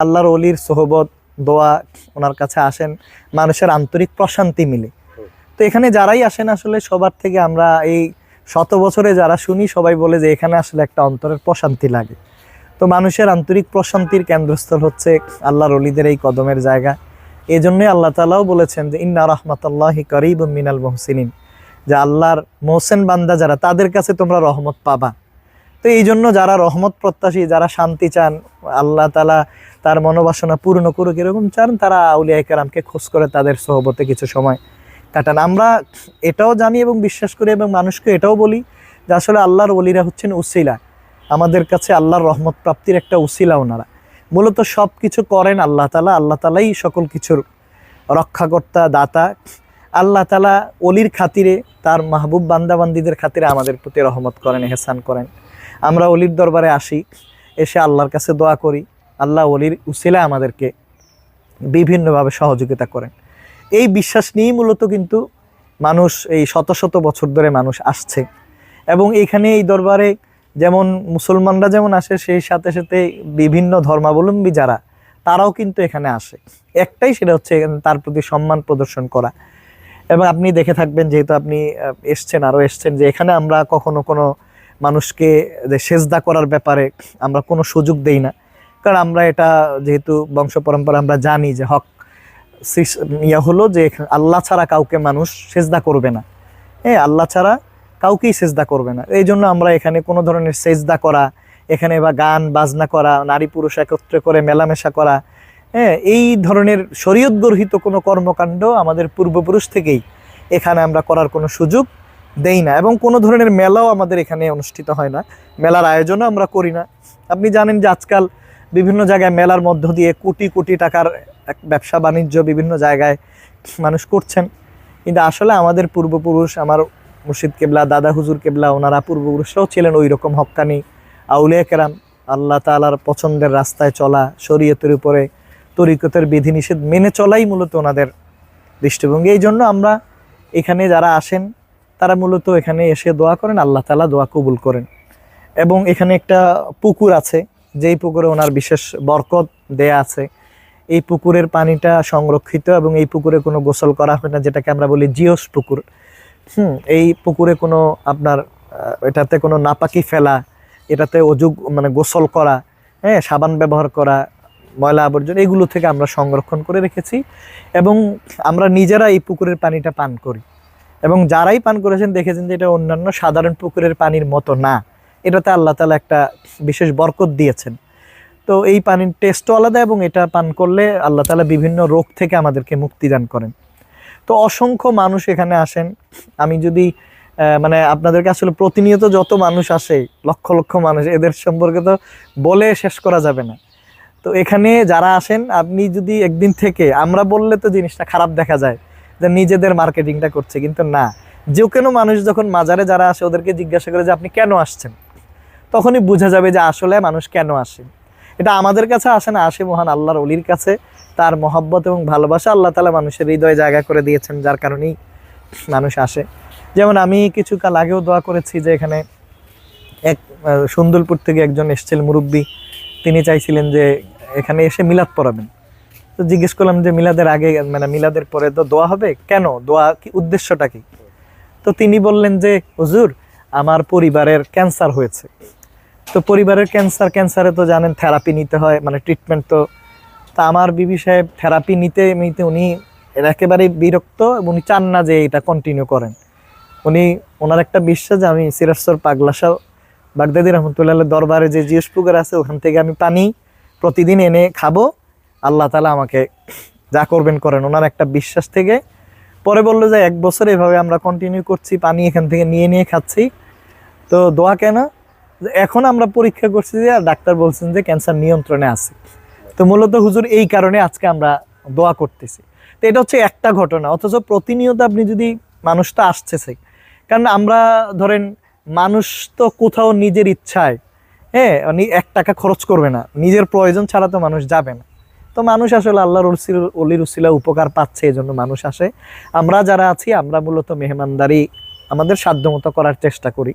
আল্লাহর অলির সোহবত, দোয়া ওনার কাছে আসেন, মানুষের আন্তরিক প্রশান্তি মিলে। তো এখানে যারাই আসেন আসলে সবার থেকে আমরা এই শত বছরে যারা শুনি সবাই বলে যে এখানে আসলে একটা অন্তরের প্রশান্তি লাগে। তো মানুষের আন্তরিক প্রশান্তির কেন্দ্রস্থল হচ্ছে আল্লাহর অলিদের এই কদমের জায়গা। এই জন্যই আল্লাহ তালাও বলেছেন যে, ইন্না রহমতুল্লাহি করিব মিনাল মহসিনিন। যে আল্লাহর মোহসেন বান্দা যারা, তাদের কাছে তোমরা রহমত পাবা। তো এই জন্য যারা রহমত প্রত্যাশী, যারা শান্তি চান, আল্লাহ তালা তার মনোবাসনা পূর্ণ করুক, এরকম চান, তারা আউলিয়া কেরামকে খোঁজ করে তাদের সহবতে কিছু সময় কাটান। আমরা এটাও জানি এবং বিশ্বাস করি এবং মানুষকে এটাও বলি যে আসলে আল্লাহর ওলিরা হচ্ছেন উসিলা। আমাদের কাছে আল্লাহর রহমত প্রাপ্তির একটা উসিলা ওনারা। মূলত সব কিছু করেন আল্লাহ তালা আল্লাহ তালাই সকল কিছুর রক্ষাকর্তা, দাতা। আল্লাহ তালা অলির খাতিরে, তার মাহবুব বান্দাবান্দিদের খাতিরে আমাদের প্রতি রহমত করেন হেসান করেন। আমরা অলির দরবারে আসি, এসে আল্লাহর কাছে দোয়া করি। আল্লাহ অলির উসিলা আমাদেরকে বিভিন্নভাবে সহযোগিতা করেন। এই বিশ্বাস নিয়েই মূলত কিন্তু মানুষ এই শত শত বছর ধরে মানুষ আসছে। এবং এখানে এই দরবারে যেমন মুসলমানরা যেমন আসে, সেই সাথে সাথে বিভিন্ন ধর্মাবলম্বী যারা, তারাও কিন্তু এখানে আসে। একটাই সেটা হচ্ছে এখানে তার প্রতি সম্মান প্রদর্শন করা। এবং আপনি দেখে থাকবেন, যেহেতু আপনি এসছেন, আরও এসছেন, যে এখানে আমরা কখনো কোনো মানুষকে যে সেজদা করার ব্যাপারে আমরা কোনো সুযোগ দেই না। কারণ আমরা এটা যেহেতু বংশ পরম্পরা আমরা জানি যে হক ইয়া হলো যে আল্লাহ ছাড়া কাউকে মানুষ সেজদা করবে না। হ্যাঁ আল্লাহ ছাড়া কাউকেই সেজদা করবে না। এই জন্য আমরা এখানে কোনো ধরনের সেজদা করা, এখানে বা গান, বাজনা করা, নারী পুরুষ একত্রে করে মেলামেশা করা হ্যাঁ এই ধরনের শরীয়ত গর্হিত কোনো কর্মকাণ্ড আমাদের পূর্বপুরুষ থেকেই এখানে আমরা করার কোনো সুযোগ দেই না এবং কোনো ধরনের মেলাও আমাদের এখানে অনুষ্ঠিত হয় না। মেলার আয়োজনও আমরা করি না। আপনি জানেন যে আজকাল বিভিন্ন জায়গায় মেলার মধ্য দিয়ে কোটি কোটি টাকার এক ব্যবসা বাণিজ্য বিভিন্ন জায়গায় মানুষ করছেন। কিন্তু আসলে আমাদের পূর্বপুরুষ, আমার মুর্শিদ কেবলা, দাদা হুজুর কেবলা ওনারা পূর্বপুরুষরাও ছিলেন ওই রকম হক্কানি আউলিয়া কেরাম, আল্লাহ তালার পছন্দের রাস্তায় চলা, শরীয়তের উপরে তরিকতের বিধিনিষেধ মেনে চলাই মূলত ওনাদের দৃষ্টিভঙ্গি। এই জন্য আমরা এখানে যারা আসেন তারা মূলত এখানে এসে দোয়া করেন, আল্লাহ তালা দোয়া কবুল করেন। এবং এখানে একটা পুকুর আছে, যেই পুকুরে ওনার বিশেষ বরকত দেয়া আছে। এই পুকুরের পানিটা সংরক্ষিত এবং এই পুকুরে কোনো গোসল করা হয় না, যেটাকে আমরা বলি জিওস পুকুর। হুম, এই পুকুরে কোনো আপনার এটাতে কোনো নাপাকি ফেলা, এটাতে অজুগ মানে গোসল করা হ্যাঁ সাবান ব্যবহার করা, ময়লা আবর্জনা, এগুলো থেকে আমরা সংরক্ষণ করে রেখেছি। এবং আমরা নিজেরা এই পুকুরের পানিটা পান করি। এবং যারাই পান করেছেন দেখেছেন যে এটা অন্যান্য সাধারণ পুকুরের পানির মতো না। এটাতে আল্লাহ তালা একটা বিশেষ বরকত দিয়েছেন। তো এই পানির টেস্টও আলাদা এবং এটা পান করলে আল্লাহ তালা বিভিন্ন রোগ থেকে আমাদেরকে মুক্তি দান করেন। তো অসংখ্য মানুষ এখানে আসেন। আমি যদি মানে আপনাদেরকে আসলে প্রতিনিয়ত যত মানুষ আসে, লক্ষ লক্ষ মানুষ, এদের সম্পর্কে তো বলে শেষ করা যাবে না। তো এখানে যারা আসেন, আপনি যদি একদিন থেকে, আমরা বললে তো জিনিসটা খারাপ দেখা যায়। যে নিজেদের মার্কেটিংটা করছে, কিন্তু না। যে কোনো মানুষ যখন মাজারে যারা আসে, ওদেরকে জিজ্ঞাসা করে যে, আপনি কেন আসছেন? তখনই বোঝা যাবে যে, আসলে মানুষ কেন আসে। এটা আমাদের কাছে আসে না, আসে মহান আল্লাহর অলির কাছে। তার মহব্বত এবং ভালোবাসা আল্লাহ তালা মানুষের হৃদয়ে জায়গা করে দিয়েছেন, যার কারণেই মানুষ আসে। যেমন আমি কিছু কাল আগেও দোয়া করেছি যে, এখানে এক সুন্দরপুর থেকে একজন এসেছিল মুরব্বী। তিনি চাইছিলেন যে, এখানে এসে মিলাদ পড়াবেন। তো জিজ্ঞেস করলাম যে মিলাদের আগে মানে মিলাদের পরে তো দোয়া হবে? কেন? দোয়া কি, উদ্দেশ্যটা কি? তো তিনি বললেন যে, হুজুর, আমার পরিবারের ক্যান্সার হয়েছে। তো পরিবারের ক্যান্সার, ক্যান্সারে তো জানেন থেরাপি নিতে হয় মানে ট্রিটমেন্ট তো। তা আমার বিবি সাহেব থেরাপি নিতে নিতে উনি একেবারেই বিরক্ত উনি চান না যে এটা কন্টিনিউ করেন। উনি, ওনার একটা বিশ্বাস আমি সিরাজসর পাগলাসা বাগদাদি রহমতুল্লাহ দরবারে যে জিএস পুকুর আছে, ওখান থেকে আমি পানি প্রতিদিন এনে খাব। আল্লাহ তালা আমাকে যা করবেন করেন। ওনার একটা বিশ্বাস থেকে পরে বলল যে এক বছর এভাবে আমরা কন্টিনিউ করছি, পানি এখান থেকে নিয়ে নিয়ে খাচ্ছি। তো দোয়া কেন? এখন আমরা পরীক্ষা করছি যে আর ডাক্তার বলছেন যে ক্যান্সার নিয়ন্ত্রণে আছে। তো মূলত হুজুর এই কারণে আজকে আমরা দোয়া করতেছি। তো এটা হচ্ছে একটা ঘটনা, অথচ প্রতিনিয়ত আপনি যদি মানুষটা আসছে কারণ আমরা ধরেন মানুষ তো কোথাও নিজের ইচ্ছায় হ্যাঁ এক টাকা খরচ করবে না। নিজের প্রয়োজন ছাড়া তো মানুষ যাবে না। তো মানুষ আসলে আল্লাহর উসিল অলির উসিলা উপকার পাচ্ছে এই জন্য মানুষ আসে আমরা যারা আছি, আমরা মূলত মেহমানদারি আমাদের সাধ্যমতো করার চেষ্টা করি.